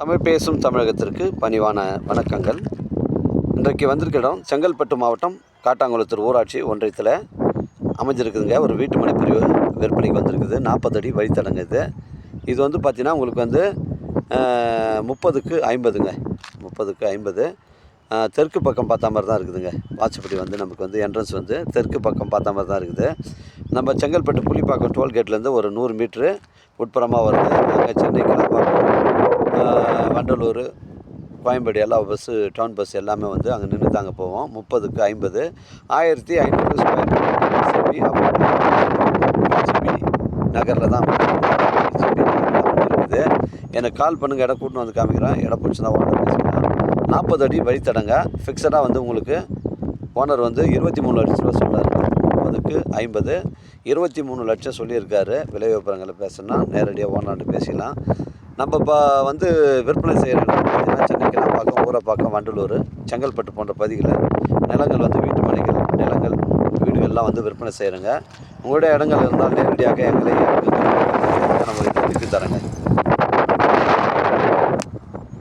தமிழ் பேசும் தமிழகத்திற்கு பணிவான வணக்கங்கள். இன்றைக்கு வந்திருக்க இடம் செங்கல்பட்டு மாவட்டம் காட்டாங்குளத்தூர் ஊராட்சி ஒன்றியத்தில் அமைஞ்சிருக்குதுங்க. ஒரு வீட்டு மனைப்பிரிவு பிரிவு விற்பனைக்கு வந்திருக்குது. நாற்பது அடி வழித்தடங்க இது. இது வந்து பார்த்திங்கன்னா உங்களுக்கு வந்து முப்பதுக்கு ஐம்பதுங்க. முப்பதுக்கு ஐம்பது. தெற்கு பக்கம் பார்த்த மாதிரி தான் இருக்குதுங்க. வாட்சப்படி வந்து நமக்கு வந்து என்ட்ரன்ஸ் வந்து தெற்கு பக்கம் பார்த்த மாதிரி தான் இருக்குது. நம்ம செங்கல்பட்டு புலிப்பாக்கம் டோல்கேட்லேருந்து ஒரு நூறு மீட்ரு உட்புறமாக வருது. நாங்கள் சென்னை ஆஹ் கோயம்பேடு எல்லா பஸ்ஸு டவுன் பஸ் எல்லாமே வந்து அங்கே நின்று தாங்க போவோம். முப்பதுக்கு ஐம்பது. ஆயிரத்தி ஐநூறு ஸ்கொயர் பிஜிபி பிஜிபி நகரில் தான் இருக்குது. எனக்கு கால் பண்ணுங்கள் இடம் கூட்டின்னு வந்து காமிக்கிறேன். இடம் பிடிச்சிருந்தா ஓனர் நாற்பது அடி வழித்தடங்க. ஃபிக்ஸடாக வந்து உங்களுக்கு ஓனர் வந்து இருபத்தி மூணு லட்ச ரூபா சொல்கிறார் ஐம்பது இருபத்தி மூணு லட்சம் சொல்லியிருக்காரு. விலை விவரங்களை பேசுனா நேரடியாக ஓனாண்டு பேசிக்கலாம். நம்ம இப்போ வந்து விற்பனை செய்கிற இடம் பார்த்தீங்கன்னா பக்கம் ஊரை பக்கம் வண்டலூர் செங்கல்பட்டு போன்ற பகுதிகளில் நிலங்கள் வந்து வீட்டு மனைகள் நிலங்கள் வீடுகள்லாம் வந்து விற்பனை செய்கிறோங்க உங்களுடைய இடங்கள் இருந்தால் நேரடியாக எங்களை